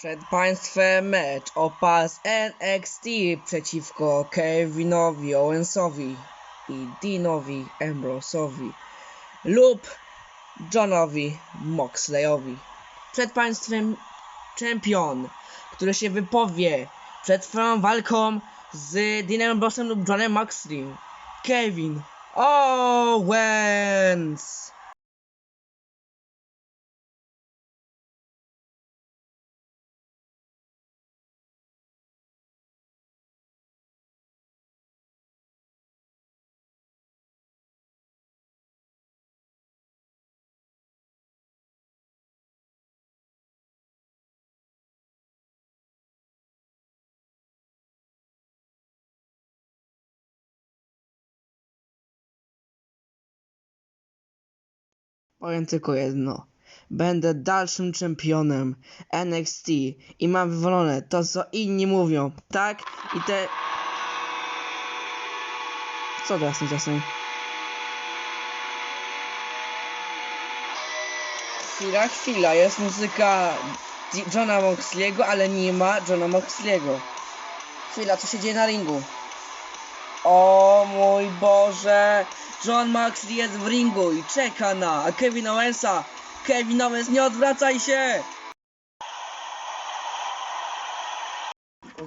Przed Państwem mecz o pas NXT przeciwko Kevinowi Owensowi i Deanowi Ambrose'owi lub Johnowi Moxleyowi. Przed Państwem czempion, który się wypowie przed swoją walką z Deanem Ambrosem lub Johnem Moxley. Kevin Owens! Powiem tylko jedno. Będę dalszym czempionem NXT i mam wywalone to, co inni mówią, tak? I te... Co teraz tymczasem? Chwila, chwila, jest muzyka Johna Moxley'ego, ale nie ma Johna Moxley'ego. Chwila, co się dzieje na ringu? O mój Boże! John Moxley jest w ringu i czeka na Kevin Owensa. Kevin Owens, nie odwracaj się!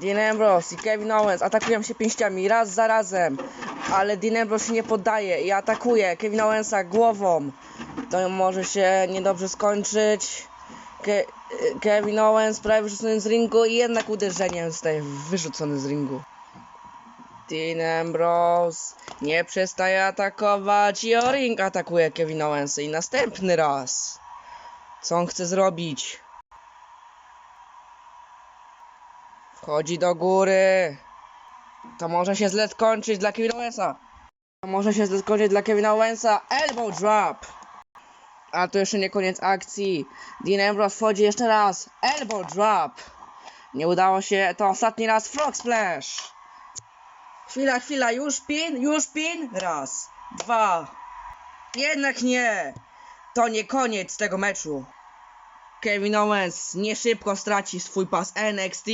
Dean Ambrose i Kevin Owens atakują się pięściami raz za razem, ale Dean Ambrose się nie poddaje i atakuje Kevin Owensa głową. To może się niedobrze skończyć. Ke Kevin Owens prawie wyrzucony z ringu i jednak uderzeniem zostaje wyrzucony z ringu. Dean Ambrose nie przestaje atakować i o ring atakuje Kevin Owens i następny raz. Co on chce zrobić? Wchodzi do góry. To może się źle skończyć dla Kevin Owensa. To może się źle skończyć dla Kevina Owensa. Elbow drop. A to jeszcze nie koniec akcji. Dean Ambrose wchodzi jeszcze raz. Elbow drop. Nie udało się. To ostatni raz frog splash. Chwila, chwila, już pin, już pin. Raz, dwa. Jednak nie. To nie koniec tego meczu. Kevin Owens nie szybko straci swój pas NXT.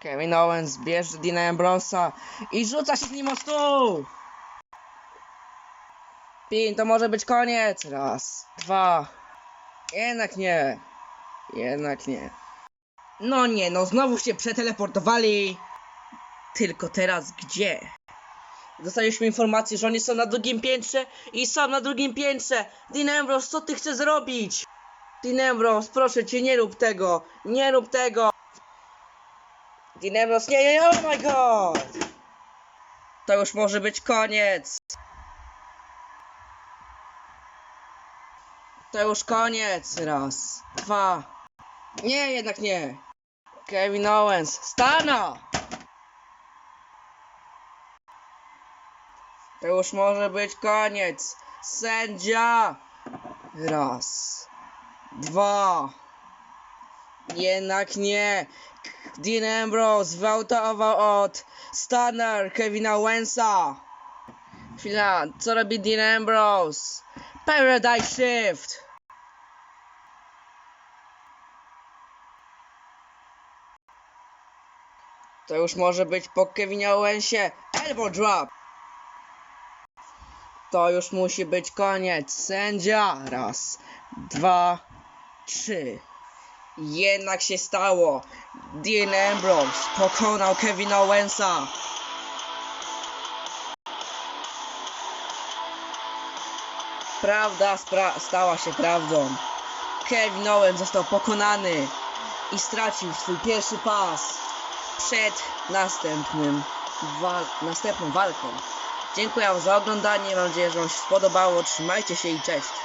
Kevin Owens bierze Dina Ambrosa i rzuca się z nim o stół. Pin, to może być koniec. Raz, dwa. Jednak nie. Jednak nie. No nie, no znowu się przeteleportowali. Tylko teraz gdzie? Dostaliśmy informację, że oni są na drugim piętrze i są na drugim piętrze. Dean Ambrose, co ty chcesz zrobić? Dean Ambrose, proszę cię, nie rób tego. Nie rób tego. Dean Ambrose, nie, nie, nie, oh my god. To już może być koniec. To już koniec. Raz, dwa. Nie, jednak nie. Kevin Owens, stana! To już może być koniec. Sędzia! Raz. Dwa. Jednak nie. Dean Ambrose wyautował od Stunner Kevina Owensa. Chwila, co robi Dean Ambrose? Paradise Shift. To już może być po Kevinie Owensie. Elbow drop. To już musi być koniec. Sędzia. Raz, dwa, trzy. Jednak się stało. Dean Ambrose pokonał Kevina Owensa. Prawda stała się prawdą. Kevin Owens został pokonany i stracił swój pierwszy pas przed następnym wal- następną walką. Dziękuję za oglądanie, mam nadzieję, że wam się spodobało. Trzymajcie się i cześć.